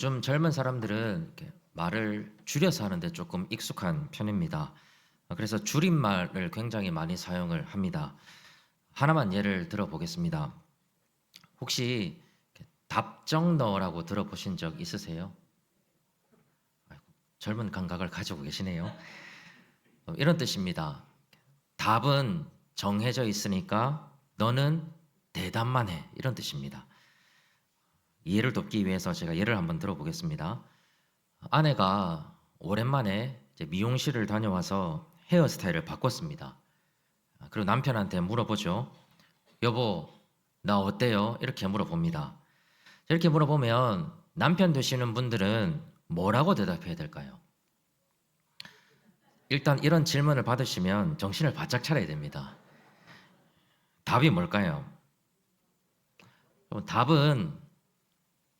좀 젊은 사람들은 말을 줄여서 하는데 조금 익숙한 편입니다. 어, 그래서 줄임말을 굉장히 많이 사용을 합니다. 하나만 예를 들어보겠습니다. 혹시 답정너라고 들어보신 적 있으세요? 젊은 감각을 가지고 계시네요. 어, 이런 뜻입니다. 답은 정해져 있으니까 너는 대답만 해. 이런 뜻입니다. 이해를 돕기 위해서 제가 예를 한번 들어보겠습니다. 아내가 오랜만에 미용실을 다녀와서 헤어스타일을 바꿨습니다. 그리고 남편한테 물어보죠. 여보, 나 어때요? 이렇게 물어봅니다. 이렇게 물어보면 남편 되시는 분들은 뭐라고 대답해야 될까요? 일단 이런 질문을 받으시면 정신을 바짝 차려야 됩니다. 답이 뭘까요? 답은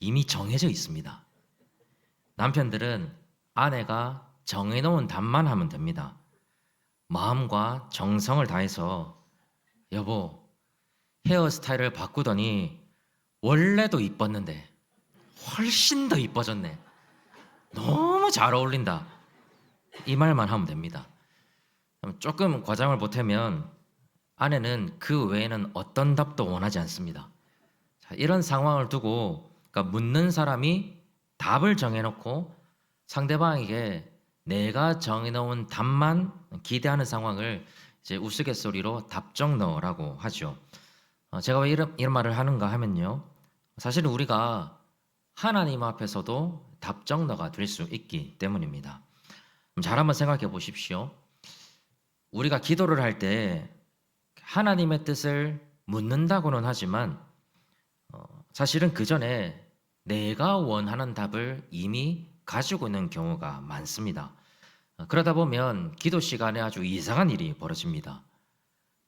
이미 정해져 있습니다. 남편들은 아내가 정해놓은 답만 하면 됩니다. 마음과 정성을 다해서 여보 헤어스타일을 바꾸더니 원래도 이뻤는데 훨씬 더 이뻐졌네. 너무 잘 어울린다. 이 말만 하면 됩니다. 조금 과장을 보태면 아내는 그 외에는 어떤 답도 원하지 않습니다. 자, 이런 상황을 두고 그러니까 묻는 사람이 답을 정해놓고 상대방에게 내가 정해놓은 답만 기대하는 상황을 이제 우스갯소리로 답정 너라고 하죠. 어, 제가 왜 이런, 이런 말을 하는가 하면요. 사실은 우리가 하나님 앞에서도 답정너가 될 수 있기 때문입니다. 잘 한번 생각해 보십시오. 우리가 기도를 할 때 하나님의 뜻을 묻는다고는 하지만 어, 사실은 그 전에 내가 원하는 답을 이미 가지고 있는 경우가 많습니다. 어, 그러다 보면 기도 시간에 아주 이상한 일이 벌어집니다.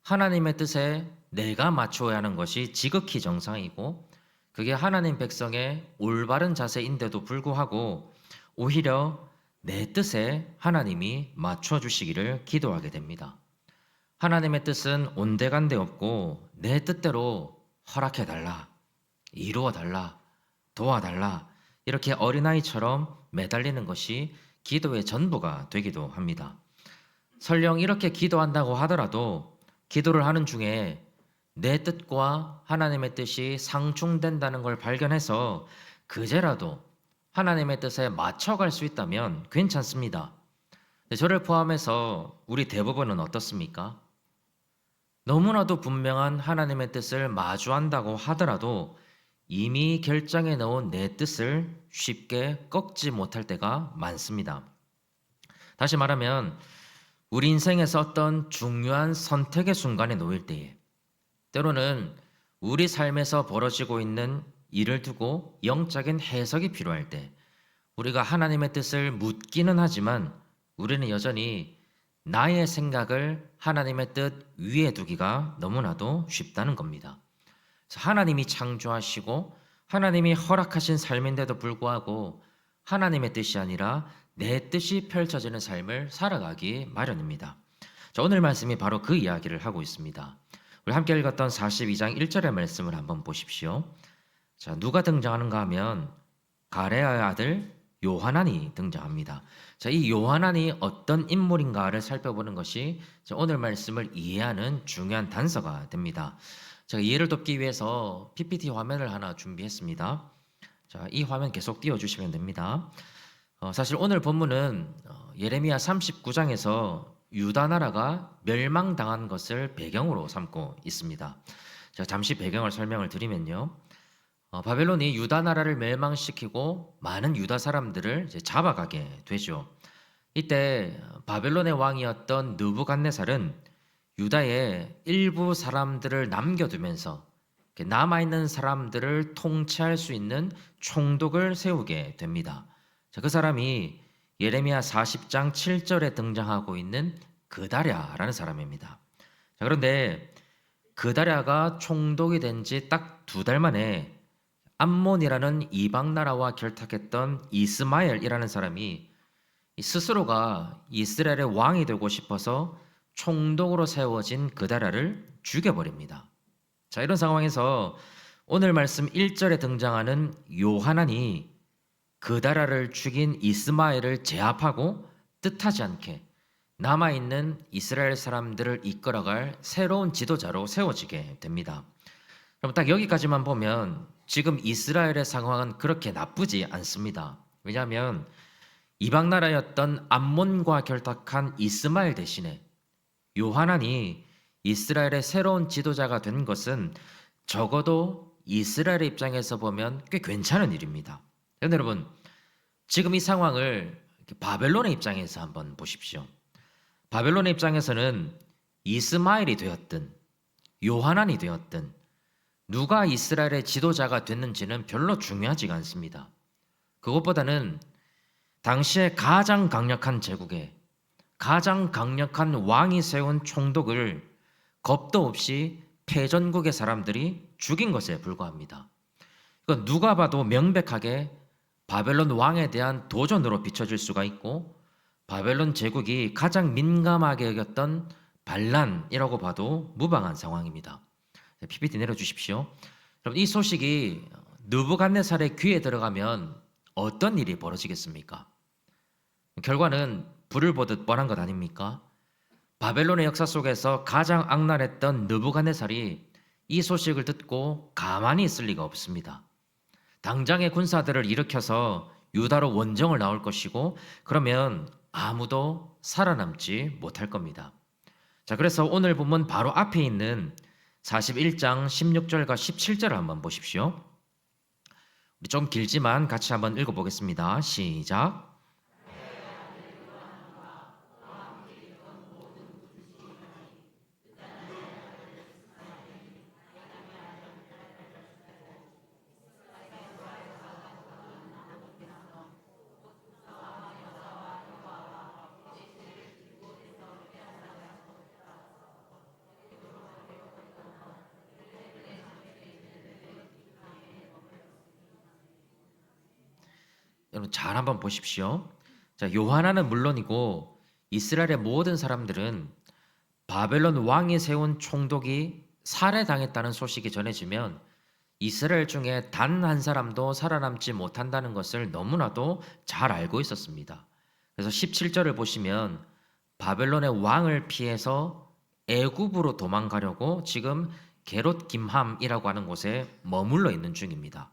하나님의 뜻에 내가 맞춰야 하는 것이 지극히 정상이고 그게 하나님 백성의 올바른 자세인데도 불구하고 오히려 내 뜻에 하나님이 맞춰 주시기를 기도하게 됩니다. 하나님의 뜻은 온데간데 없고 내 뜻대로 허락해 달라, 이루어 달라, 도와 달라 이렇게 어린아이처럼 매달리는 것이 기도의 전부가 되기도 합니다. 설령 이렇게 기도한다고 하더라도 기도를 하는 중에 내 뜻과 하나님의 뜻이 상충된다는 걸 발견해서 그제라도 하나님의 뜻에 맞춰갈 수 있다면 괜찮습니다. 저를 포함해서 우리 대부분은 어떻습니까? 너무나도 분명한 하나님의 뜻을 마주한다고 하더라도 이미 결정해 놓은 내 뜻을 쉽게 꺾지 못할 때가 많습니다. 다시 말하면 우리 인생에서 어떤 중요한 선택의 순간에 놓일 때에 때로는 우리 삶에서 벌어지고 있는 일을 두고 영적인 해석이 필요할 때 우리가 하나님의 뜻을 묻기는 하지만 우리는 여전히 나의 생각을 하나님의 뜻 위에 두기가 너무나도 쉽다는 겁니다. 하나님이 창조하시고 하나님이 허락하신 삶인데도 불구하고 하나님의 뜻이 아니라 내 뜻이 펼쳐지는 삶을 살아가기 마련입니다. 자, 오늘 말씀이 바로 그 이야기를 하고 있습니다. 우리 함께 읽었던 42장 1절의 말씀을 한번 보십시오. 자, 누가 등장하는가 하면 가레아의 아들 요하난이 등장합니다. 자, 이 요하난이 어떤 인물인가를 살펴보는 것이 오늘 말씀을 이해하는 중요한 단서가 됩니다. 제가 이해를 돕기 위해서 PPT 화면을 하나 준비했습니다. 자, 이 화면 계속 띄워주시면 됩니다. 어, 사실 오늘 본문은 어, 예레미야 39장에서 유다 나라가 멸망당한 것을 배경으로 삼고 있습니다. 제가 잠시 배경을 설명을 드리면요. 어, 바벨론이 유다 나라를 멸망시키고 많은 유다 사람들을 잡아가게 되죠. 이때 바벨론의 왕이었던 느부갓네살은 유다의 일부 사람들을 남겨두면서 남아있는 사람들을 통치할 수 있는 총독을 세우게 됩니다. 자, 그 사람이 예레미야 40장 7절에 등장하고 있는 그다랴라는 사람입니다. 자, 그런데 그다랴가 총독이 된 지 딱 두 달 만에 암몬이라는 이방 나라와 결탁했던 이스마엘이라는 사람이 스스로가 이스라엘의 왕이 되고 싶어서 총독으로 세워진 그다라를 죽여버립니다. 자, 이런 상황에서 오늘 말씀 1절에 등장하는 요하난이 그다라를 죽인 이스마엘을 제압하고 뜻하지 않게 남아 있는 이스라엘 사람들을 이끌어갈 새로운 지도자로 세워지게 됩니다. 그럼 딱 여기까지만 보면 지금 이스라엘의 상황은 그렇게 나쁘지 않습니다. 왜냐하면 이방 나라였던 암몬과 결탁한 이스마엘 대신에 요하난이 이스라엘의 새로운 지도자가 된 것은 적어도 이스라엘의 입장에서 보면 꽤 괜찮은 일입니다. 여러분 지금 이 상황을 바벨론의 입장에서 한번 보십시오. 바벨론의 입장에서는 이스마엘이 되었든 요하난이 되었든 누가 이스라엘의 지도자가 됐는지는 별로 중요하지가 않습니다. 그것보다는 당시에 가장 강력한 제국에 가장 강력한 왕이 세운 총독을 겁도 없이 패전국의 사람들이 죽인 것에 불과합니다. 이건 누가 봐도 명백하게 바벨론 왕에 대한 도전으로 비춰질 수가 있고 바벨론 제국이 가장 민감하게 여겼던 반란이라고 봐도 무방한 상황입니다. PPT 내려주십시오. 여러분 이 소식이 느부갓네살의 귀에 들어가면 어떤 일이 벌어지겠습니까? 결과는 불을 보듯 뻔한 것 아닙니까? 바벨론의 역사 속에서 가장 악랄했던 느부갓네살이 이 소식을 듣고 가만히 있을 리가 없습니다. 당장의 군사들을 일으켜서 유다로 원정을 나올 것이고 그러면 아무도 살아남지 못할 겁니다. 자, 그래서 오늘 본문 바로 앞에 있는 41장 16절과 17절을 한번 보십시오. 좀 길지만 같이 한번 읽어보겠습니다. 시작. 여러분 잘 한번 보십시오. 자, 요하나는 물론이고 이스라엘의 모든 사람들은 바벨론 왕이 세운 총독이 살해당했다는 소식이 전해지면 이스라엘 중에 단 한 사람도 살아남지 못한다는 것을 너무나도 잘 알고 있었습니다. 그래서 17절을 보시면 바벨론의 왕을 피해서 애굽으로 도망가려고 지금 게롯 김함이라고 하는 곳에 머물러 있는 중입니다.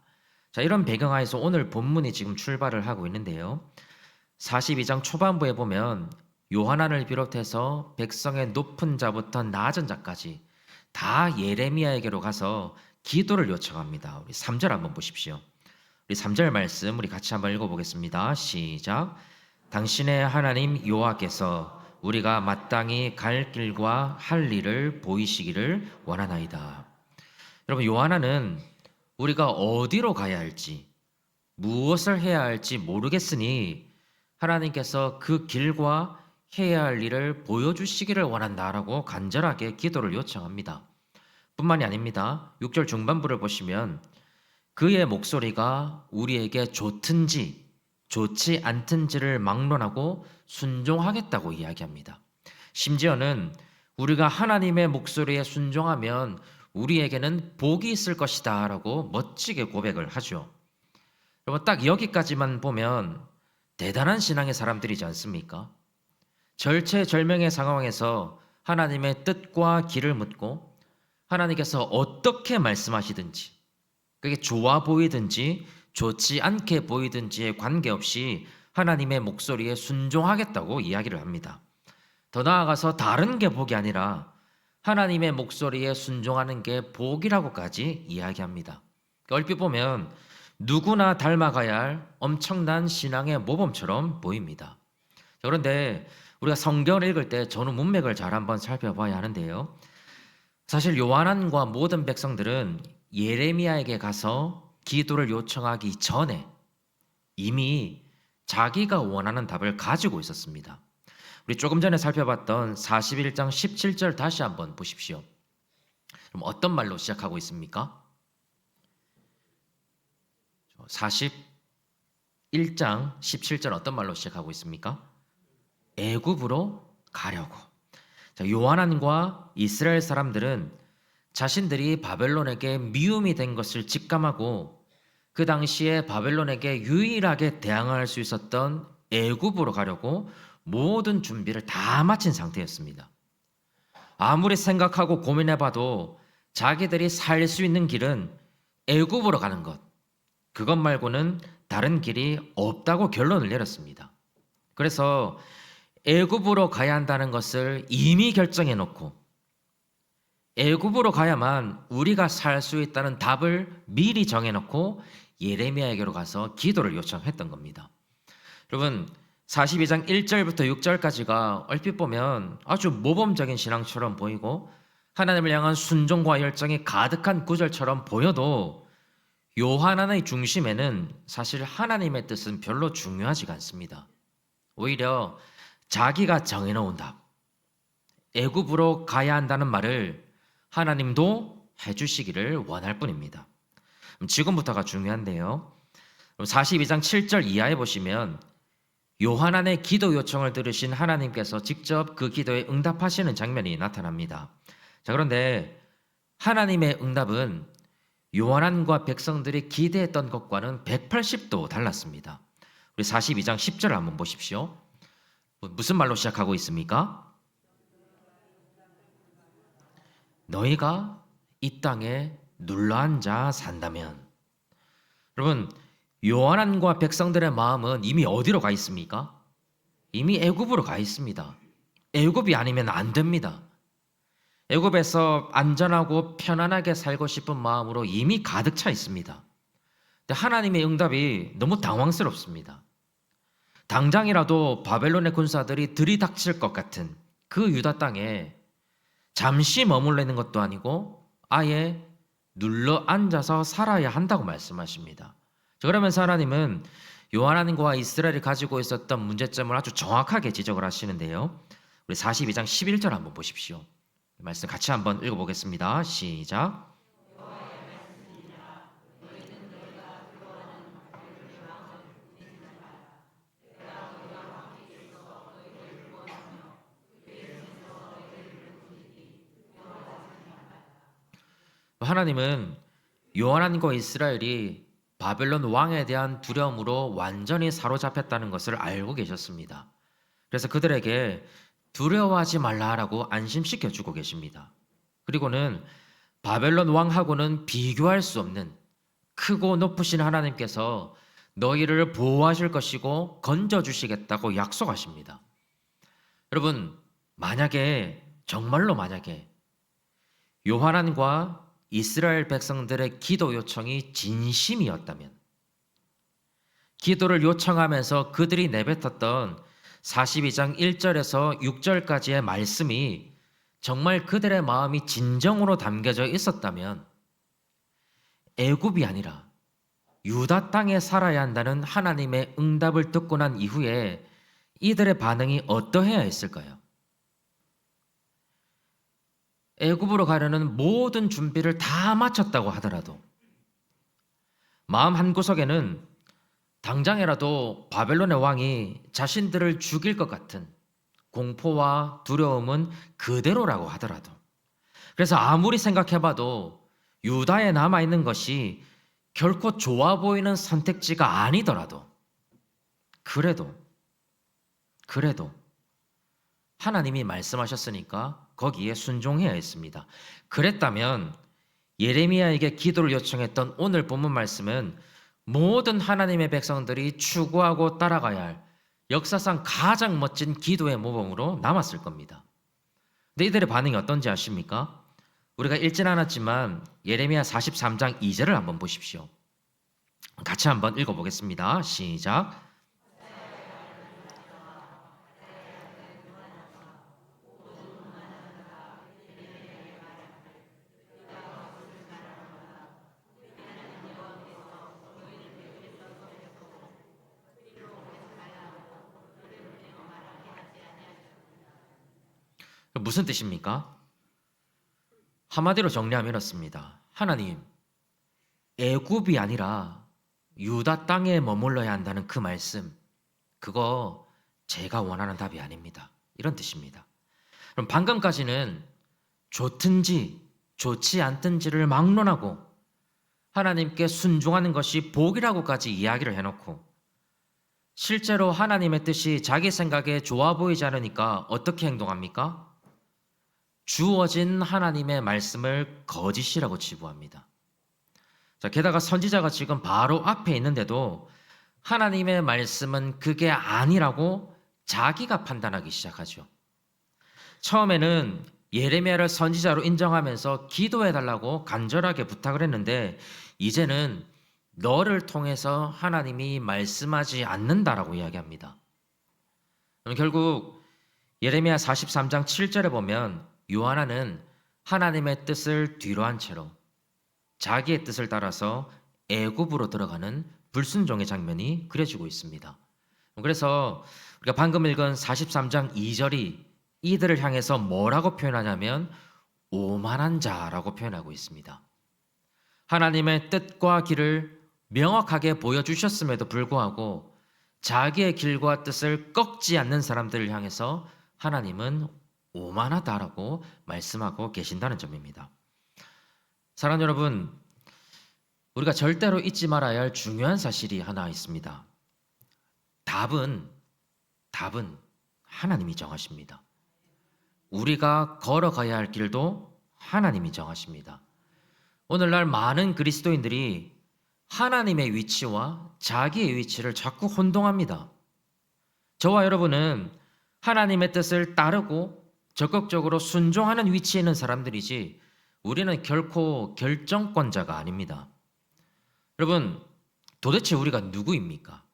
자, 이런 배경하에서 오늘 본문이 지금 출발을 하고 있는데요. 42장 초반부에 보면 요하난을 비롯해서 백성의 높은 자부터 낮은 자까지 다 예레미야에게로 가서 기도를 요청합니다. 우리 3절 한번 보십시오. 우리 3절 말씀 우리 같이 한번 읽어보겠습니다. 시작. 당신의 하나님 여호와께서 우리가 마땅히 갈 길과 할 일을 보이시기를 원하나이다. 여러분 요하나는 우리가 어디로 가야 할지 무엇을 해야 할지 모르겠으니 하나님께서 그 길과 해야 할 일을 보여주시기를 원한다라고 간절하게 기도를 요청합니다. 뿐만이 아닙니다. 6절 중반부를 보시면 그의 목소리가 우리에게 좋든지 좋지 않든지를 막론하고 순종하겠다고 이야기합니다. 심지어는 우리가 하나님의 목소리에 순종하면 우리에게는 복이 있을 것이다 라고 멋지게 고백을 하죠. 여러분 딱 여기까지만 보면 대단한 신앙의 사람들이지 않습니까? 절체절명의 상황에서 하나님의 뜻과 길을 묻고 하나님께서 어떻게 말씀하시든지 그게 좋아 보이든지 좋지 않게 보이든지에 관계없이 하나님의 목소리에 순종하겠다고 이야기를 합니다. 더 나아가서 다른 게 복이 아니라 하나님의 목소리에 순종하는 게 복이라고까지 이야기합니다. 얼핏 보면 누구나 닮아가야 할 엄청난 신앙의 모범처럼 보입니다. 그런데 우리가 성경을 읽을 때 저는 문맥을 잘 한번 살펴봐야 하는데요. 사실 요한안과 모든 백성들은 예레미야에게 가서 기도를 요청하기 전에 이미 자기가 원하는 답을 가지고 있었습니다. 우리 조금 전에 살펴봤던 41장 17절 다시 한번 보십시오. 그럼 어떤 말로 시작하고 있습니까? 41장 17절 어떤 말로 시작하고 있습니까? 애굽으로 가려고. 자, 요한안과 이스라엘 사람들은 자신들이 바벨론에게 미움이 된 것을 직감하고 그 당시에 바벨론에게 유일하게 대항할 수 있었던 애굽으로 가려고 모든 준비를 다 마친 상태였습니다. 아무리 생각하고 고민해봐도 자기들이 살 수 있는 길은 애굽으로 가는 것. 그것 말고는 다른 길이 없다고 결론을 내렸습니다. 그래서 애굽으로 가야 한다는 것을 이미 결정해 놓고 애굽으로 가야만 우리가 살 수 있다는 답을 미리 정해 놓고 예레미야에게로 가서 기도를 요청했던 겁니다. 여러분 42장 1절부터 6절까지가 얼핏 보면 아주 모범적인 신앙처럼 보이고 하나님을 향한 순종과 열정이 가득한 구절처럼 보여도 요한안의 중심에는 사실 하나님의 뜻은 별로 중요하지가 않습니다. 오히려 자기가 정해놓은 답, 애굽으로 가야 한다는 말을 하나님도 해주시기를 원할 뿐입니다. 지금부터가 중요한데요. 42장 7절 이하에 보시면 요한안의 기도 요청을 들으신 하나님께서 직접 그 기도에 응답하시는 장면이 나타납니다. 자, 그런데 하나님의 응답은 요한안과 백성들이 기대했던 것과는 180도 달랐습니다. 우리 42장 10절 한번 보십시오. 무슨 말로 시작하고 있습니까? 너희가 이 땅에 눌러 앉아 산다면 여러분 요한안과 백성들의 마음은 이미 어디로 가 있습니까? 이미 애굽으로 가 있습니다. 애굽이 아니면 안 됩니다. 애굽에서 안전하고 편안하게 살고 싶은 마음으로 이미 가득 차 있습니다. 근데 하나님의 응답이 너무 당황스럽습니다. 당장이라도 바벨론의 군사들이 들이닥칠 것 같은 그 유다 땅에 잠시 머물러 있는 것도 아니고 아예 눌러 앉아서 살아야 한다고 말씀하십니다. 자, 그러면서 하나님은 요한하님과 이스라엘이 가지고 있었던 문제점을 아주 정확하게 지적을 하시는데요. 우리 42장 11절 한번 보십시오. 말씀 같이 한번 읽어보겠습니다. 시작. 하나님은 요한안과 이스라엘이 바벨론 왕에 대한 두려움으로 완전히 사로잡혔다는 것을 알고 계셨습니다. 그래서 그들에게 두려워하지 말라라고 안심시켜 주고 계십니다. 그리고는 바벨론 왕하고는 비교할 수 없는 크고 높으신 하나님께서 너희를 보호하실 것이고 건져 주시겠다고 약속하십니다. 여러분, 만약에 정말로 만약에 요한안과 이스라엘 백성들의 기도 요청이 진심이었다면 기도를 요청하면서 그들이 내뱉었던 42장 1절에서 6절까지의 말씀이 정말 그들의 마음이 진정으로 담겨져 있었다면 애굽이 아니라 유다 땅에 살아야 한다는 하나님의 응답을 듣고 난 이후에 이들의 반응이 어떠해야 했을까요? 애굽으로 가려는 모든 준비를 다 마쳤다고 하더라도 마음 한구석에는 당장이라도 바벨론의 왕이 자신들을 죽일 것 같은 공포와 두려움은 그대로라고 하더라도 그래서 아무리 생각해봐도 유다에 남아있는 것이 결코 좋아 보이는 선택지가 아니더라도 그래도 그래도 하나님이 말씀하셨으니까 거기에 순종해야 했습니다. 그랬다면 예레미야에게 기도를 요청했던 오늘 본문 말씀은 모든 하나님의 백성들이 추구하고 따라가야 할 역사상 가장 멋진 기도의 모범으로 남았을 겁니다. 근데 이들의 반응이 어떤지 아십니까? 우리가 읽진 않았지만 예레미야 43장 2절을 한번 보십시오. 같이 한번 읽어보겠습니다. 시작. 무슨 뜻입니까? 한마디로 정리하면 이렇습니다. 하나님, 애굽이 아니라 유다 땅에 머물러야 한다는 그 말씀, 그거 제가 원하는 답이 아닙니다. 이런 뜻입니다. 그럼 방금까지는 좋든지 좋지 않든지를 막론하고 하나님께 순종하는 것이 복이라고까지 이야기를 해놓고 실제로 하나님의 뜻이 자기 생각에 좋아 보이지 않으니까 어떻게 행동합니까? 주어진 하나님의 말씀을 거짓이라고 치부합니다. 자, 게다가 선지자가 지금 바로 앞에 있는데도 하나님의 말씀은 그게 아니라고 자기가 판단하기 시작하죠. 처음에는 예레미야를 선지자로 인정하면서 기도해 달라고 간절하게 부탁을 했는데 이제는 너를 통해서 하나님이 말씀하지 않는다라고 이야기합니다. 결국 예레미야 43장 7절에 보면 요하나는 하나님의 뜻을 뒤로 한 채로 자기의 뜻을 따라서 애굽으로 들어가는 불순종의 장면이 그려지고 있습니다. 그래서 우리가 방금 읽은 43장 2절이 이들을 향해서 뭐라고 표현하냐면 오만한 자라고 표현하고 있습니다. 하나님의 뜻과 길을 명확하게 보여주셨음에도 불구하고 자기의 길과 뜻을 꺾지 않는 사람들을 향해서 하나님은 오만하다라고 말씀하고 계신다는 점입니다. 사랑 여러분, 우리가 절대로 잊지 말아야 할 중요한 사실이 하나 있습니다. 답은 답은 하나님이 정하십니다. 우리가 걸어가야 할 길도 하나님이 정하십니다. 오늘날 많은 그리스도인들이 하나님의 위치와 자기의 위치를 자꾸 혼동합니다. 저와 여러분은 하나님의 뜻을 따르고 적극적으로 순종하는 위치에 있는 사람들이지 우리는 결코 결정권자가 아닙니다. 여러분, 도대체 우리가 누구입니까?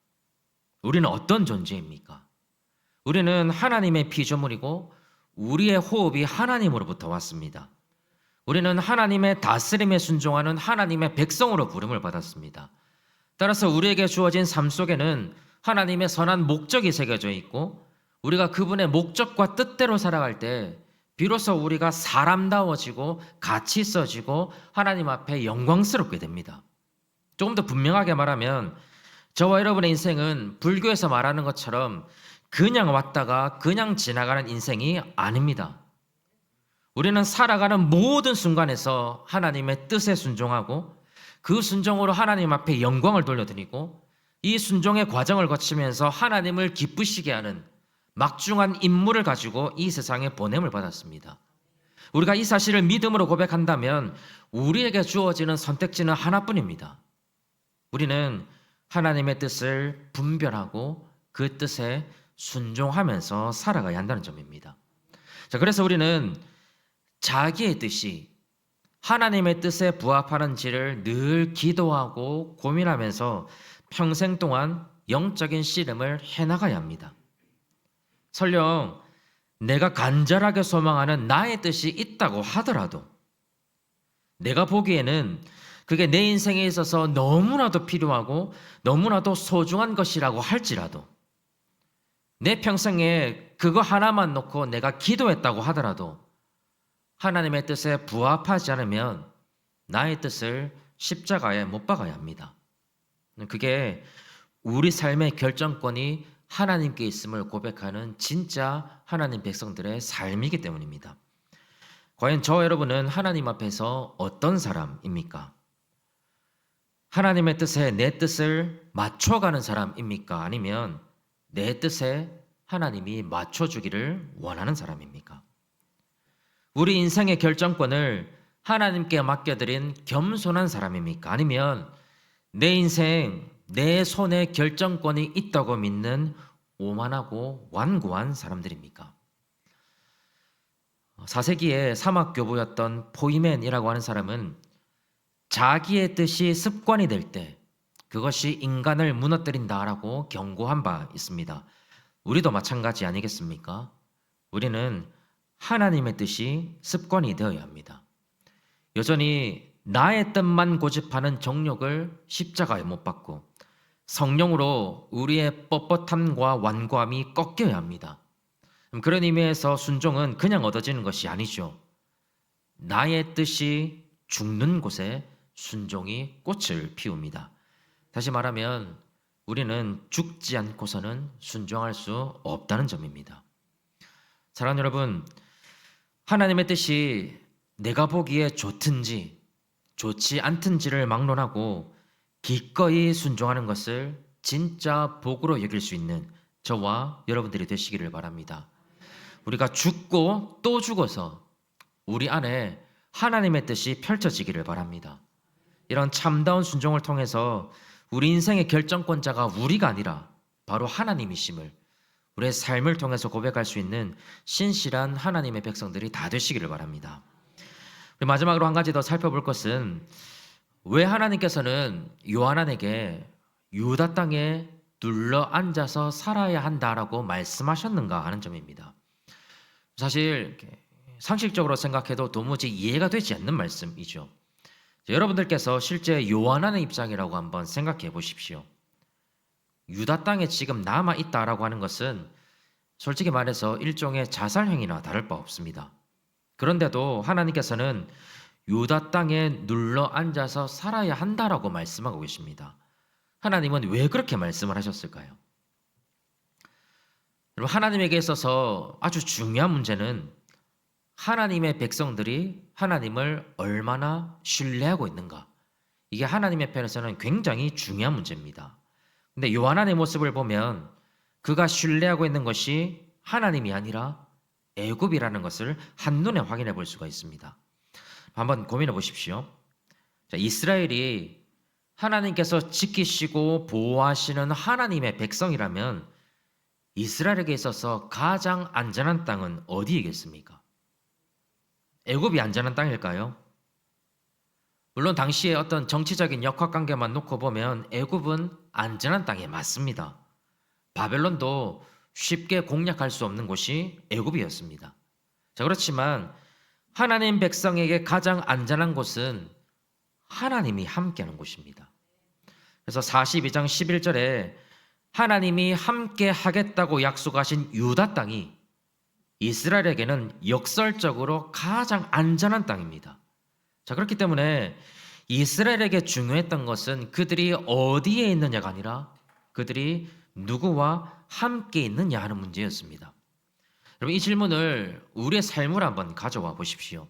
우리는 어떤 존재입니까? 우리는 하나님의 피조물이고 우리의 호흡이 하나님으로부터 왔습니다. 우리는 하나님의 다스림에 순종하는 하나님의 백성으로 부름을 받았습니다. 따라서 우리에게 주어진 삶 속에는 하나님의 선한 목적이 새겨져 있고 우리가 그분의 목적과 뜻대로 살아갈 때 비로소 우리가 사람다워지고 가치 있어지고 하나님 앞에 영광스럽게 됩니다. 조금 더 분명하게 말하면 저와 여러분의 인생은 불교에서 말하는 것처럼 그냥 왔다가 그냥 지나가는 인생이 아닙니다. 우리는 살아가는 모든 순간에서 하나님의 뜻에 순종하고 그 순종으로 하나님 앞에 영광을 돌려드리고 이 순종의 과정을 거치면서 하나님을 기쁘시게 하는 막중한 임무를 가지고 이 세상에 보냄을 받았습니다. 우리가 이 사실을 믿음으로 고백한다면 우리에게 주어지는 선택지는 하나뿐입니다. 우리는 하나님의 뜻을 분별하고 그 뜻에 순종하면서 살아가야 한다는 점입니다. 자, 그래서 우리는 자기의 뜻이 하나님의 뜻에 부합하는지를 늘 기도하고 고민하면서 평생 동안 영적인 씨름을 해나가야 합니다. 설령 내가 간절하게 소망하는 나의 뜻이 있다고 하더라도 내가 보기에는 그게 내 인생에 있어서 너무나도 필요하고 너무나도 소중한 것이라고 할지라도 내 평생에 그거 하나만 놓고 내가 기도했다고 하더라도 하나님의 뜻에 부합하지 않으면 나의 뜻을 십자가에 못 박아야 합니다. 그게 우리 삶의 결정권이 하나님께 있음을 고백하는 진짜 하나님 백성들의 삶이기 때문입니다. 과연 저 여러분은 하나님 앞에서 어떤 사람입니까? 하나님의 뜻에 내 뜻을 맞춰가는 사람입니까? 아니면 내 뜻에 하나님이 맞춰주기를 원하는 사람입니까? 우리 인생의 결정권을 하나님께 맡겨드린 겸손한 사람입니까? 아니면 내 인생, 내 손에 결정권이 있다고 믿는 오만하고 완고한 사람들입니까? 4세기의 사막 교부였던 포이맨이라고 하는 사람은 자기의 뜻이 습관이 될 때 그것이 인간을 무너뜨린다라고 경고한 바 있습니다. 우리도 마찬가지 아니겠습니까? 우리는 하나님의 뜻이 습관이 되어야 합니다. 여전히 나의 뜻만 고집하는 정욕을 십자가에 못 박고 성령으로 우리의 뻣뻣함과 완고함이 꺾여야 합니다. 그런 의미에서 순종은 그냥 얻어지는 것이 아니죠. 나의 뜻이 죽는 곳에 순종이 꽃을 피웁니다. 다시 말하면 우리는 죽지 않고서는 순종할 수 없다는 점입니다. 사랑하는 여러분, 하나님의 뜻이 내가 보기에 좋든지 좋지 않든지를 막론하고 기꺼이 순종하는 것을 진짜 복으로 여길 수 있는 저와 여러분들이 되시기를 바랍니다. 우리가 죽고 또 죽어서 우리 안에 하나님의 뜻이 펼쳐지기를 바랍니다. 이런 참다운 순종을 통해서 우리 인생의 결정권자가 우리가 아니라 바로 하나님이심을 우리의 삶을 통해서 고백할 수 있는 신실한 하나님의 백성들이 다 되시기를 바랍니다. 마지막으로 한 가지 더 살펴볼 것은 왜 하나님께서는 요한에게 유다 땅에 눌러 앉아서 살아야 한다라고 말씀하셨는가 하는 점입니다. 사실 상식적으로 생각해도 도무지 이해가 되지 않는 말씀이죠. 여러분들께서 실제 요한의 입장이라고 한번 생각해 보십시오. 유다 땅에 지금 남아 있다라고 하는 것은 솔직히 말해서 일종의 자살행위나 다를 바 없습니다. 그런데도 하나님께서는 유다 땅에 눌러 앉아서 살아야 한다라고 말씀하고 계십니다. 하나님은 왜 그렇게 말씀을 하셨을까요? 여러분 하나님에게 있어서 아주 중요한 문제는 하나님의 백성들이 하나님을 얼마나 신뢰하고 있는가. 이게 하나님의 편에서는 굉장히 중요한 문제입니다. 근데 요한의 모습을 보면 그가 신뢰하고 있는 것이 하나님이 아니라 애굽이라는 것을 한눈에 확인해 볼 수가 있습니다. 한번 고민해 보십시오. 자, 이스라엘이 하나님께서 지키시고 보호하시는 하나님의 백성이라면 이스라엘에게 있어서 가장 안전한 땅은 어디이겠습니까? 애굽이 안전한 땅일까요? 물론 당시에 어떤 정치적인 역학 관계만 놓고 보면 애굽은 안전한 땅에 맞습니다. 바벨론도 쉽게 공략할 수 없는 곳이 애굽이었습니다. 자 그렇지만 하나님 백성에게 가장 안전한 곳은 하나님이 함께하는 곳입니다. 그래서 42장 11절에 하나님이 함께 하겠다고 약속하신 유다 땅이 이스라엘에게는 역설적으로 가장 안전한 땅입니다. 자, 그렇기 때문에 이스라엘에게 중요했던 것은 그들이 어디에 있느냐가 아니라 그들이 누구와 함께 있느냐 하는 문제였습니다. 여러분 이 질문을 우리의 삶으로 한번 가져와 보십시오.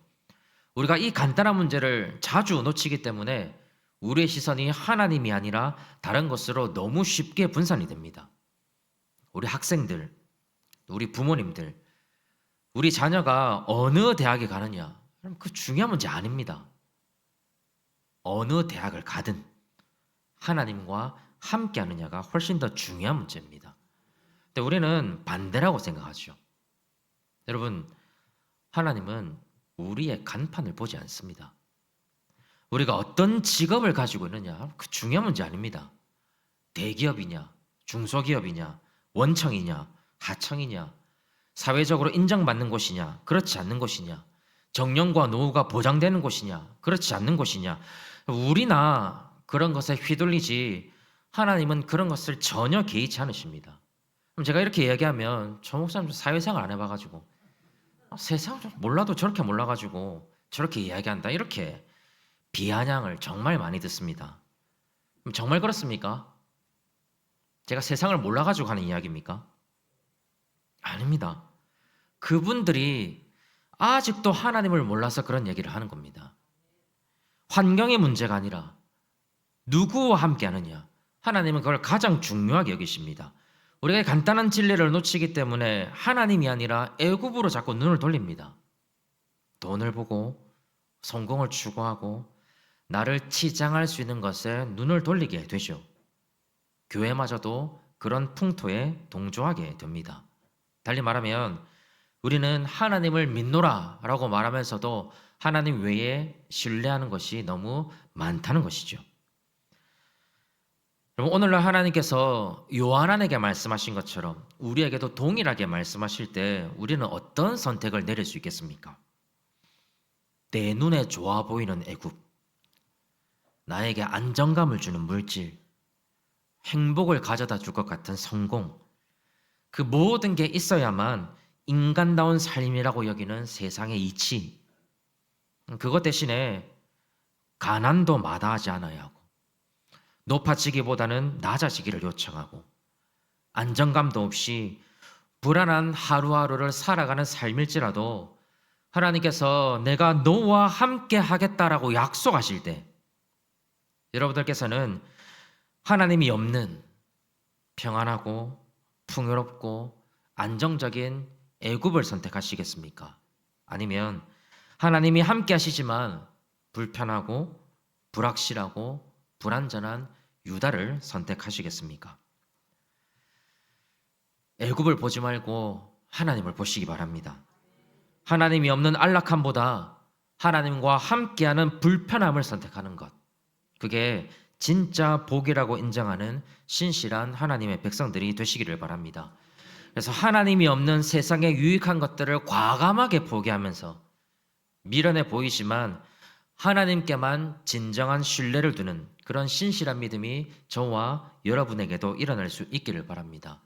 우리가 이 간단한 문제를 자주 놓치기 때문에 우리의 시선이 하나님이 아니라 다른 것으로 너무 쉽게 분산이 됩니다. 우리 학생들, 우리 부모님들, 우리 자녀가 어느 대학에 가느냐, 그럼 그 중요한 문제 아닙니다. 어느 대학을 가든 하나님과 함께 하느냐가 훨씬 더 중요한 문제입니다. 근데 우리는 반대라고 생각하죠. 여러분, 하나님은 우리의 간판을 보지 않습니다. 우리가 어떤 직업을 가지고 있느냐, 그 중요한 문제 아닙니다. 대기업이냐, 중소기업이냐, 원청이냐, 하청이냐, 사회적으로 인정받는 곳이냐, 그렇지 않는 곳이냐, 정년과 노후가 보장되는 곳이냐, 그렇지 않는 곳이냐, 우리나 그런 것에 휘둘리지 하나님은 그런 것을 전혀 개의치 않으십니다. 그럼 제가 이렇게 이야기하면 저 목사님 사회생활 안 해봐가지고 아, 세상 좀 몰라도 저렇게 몰라가지고 저렇게 이야기한다 이렇게 비아냥을 정말 많이 듣습니다. 정말 그렇습니까? 제가 세상을 몰라가지고 하는 이야기입니까? 아닙니다. 그분들이 아직도 하나님을 몰라서 그런 얘기를 하는 겁니다. 환경의 문제가 아니라 누구와 함께 하느냐. 하나님은 그걸 가장 중요하게 여기십니다. 우리가 간단한 진리를 놓치기 때문에 하나님이 아니라 애굽으로 자꾸 눈을 돌립니다. 돈을 보고 성공을 추구하고 나를 치장할 수 있는 것에 눈을 돌리게 되죠. 교회마저도 그런 풍토에 동조하게 됩니다. 달리 말하면 우리는 하나님을 믿노라 라고 말하면서도 하나님 외에 신뢰하는 것이 너무 많다는 것이죠. 여러분 오늘날 하나님께서 요한에게 말씀하신 것처럼 우리에게도 동일하게 말씀하실 때 우리는 어떤 선택을 내릴 수 있겠습니까? 내 눈에 좋아 보이는 애굽, 나에게 안정감을 주는 물질, 행복을 가져다 줄 것 같은 성공, 그 모든 게 있어야만 인간다운 삶이라고 여기는 세상의 이치, 그것 대신에 가난도 마다하지 않아야 하고, 높아지기보다는 낮아지기를 요청하고 안정감도 없이 불안한 하루하루를 살아가는 삶일지라도 하나님께서 내가 너와 함께 하겠다라고 약속하실 때 여러분들께서는 하나님이 없는 평안하고 풍요롭고 안정적인 애굽을 선택하시겠습니까? 아니면 하나님이 함께 하시지만 불편하고 불확실하고 불안전한 유다를 선택하시겠습니까? 애굽을 보지 말고 하나님을 보시기 바랍니다. 하나님이 없는 안락함보다 하나님과 함께하는 불편함을 선택하는 것. 그게 진짜 복이라고 인정하는 신실한 하나님의 백성들이 되시기를 바랍니다. 그래서 하나님이 없는 세상의 유익한 것들을 과감하게 포기하면서 미련해 보이지만 하나님께만 진정한 신뢰를 두는 그런 신실한 믿음이 저와 여러분에게도 일어날 수 있기를 바랍니다.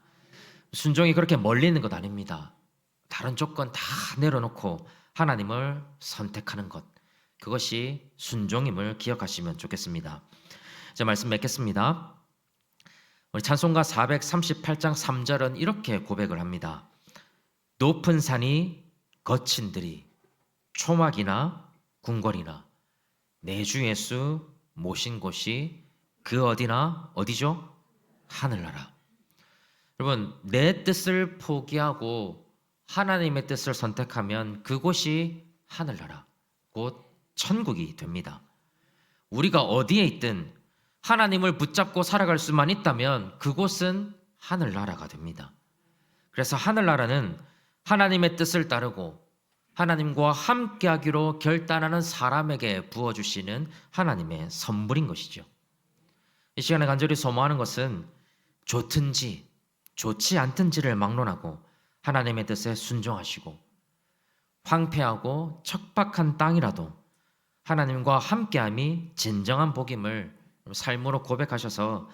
순종이 그렇게 멀리 있는 것 아닙니다. 다른 조건 다 내려놓고 하나님을 선택하는 것. 그것이 순종임을 기억하시면 좋겠습니다. 자, 말씀 맺겠습니다. 우리 찬송가 438장 3절은 이렇게 고백을 합니다. 높은 산이 거친 들이 초막이나 궁궐이나 내 주 예수 모신 곳이 그 어디나 어디죠? 하늘나라. 여러분 내 뜻을 포기하고 하나님의 뜻을 선택하면 그곳이 하늘나라 곧 천국이 됩니다. 우리가 어디에 있든 하나님을 붙잡고 살아갈 수만 있다면 그곳은 하늘나라가 됩니다. 그래서 하늘나라는 하나님의 뜻을 따르고 하나님과 함께 하기로 결단하는 사람에게 부어주시는 하나님의 선물인 것이죠. 이 시간에 간절히 소모하는 것은 좋든지 좋지 않든지를 막론하고 하나님의 뜻에 순종하시고 황폐하고 척박한 땅이라도 하나님과 함께함이 진정한 복임을 삶으로 고백하셔서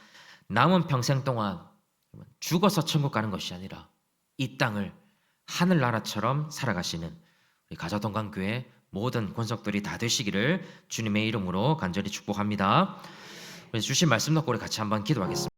남은 평생 동안 죽어서 천국 가는 것이 아니라 이 땅을 하늘나라처럼 살아가시는 가자동강교회 모든 권속들이 다 되시기를 주님의 이름으로 간절히 축복합니다. 주신 말씀 놓고 우리 같이 한번 기도하겠습니다.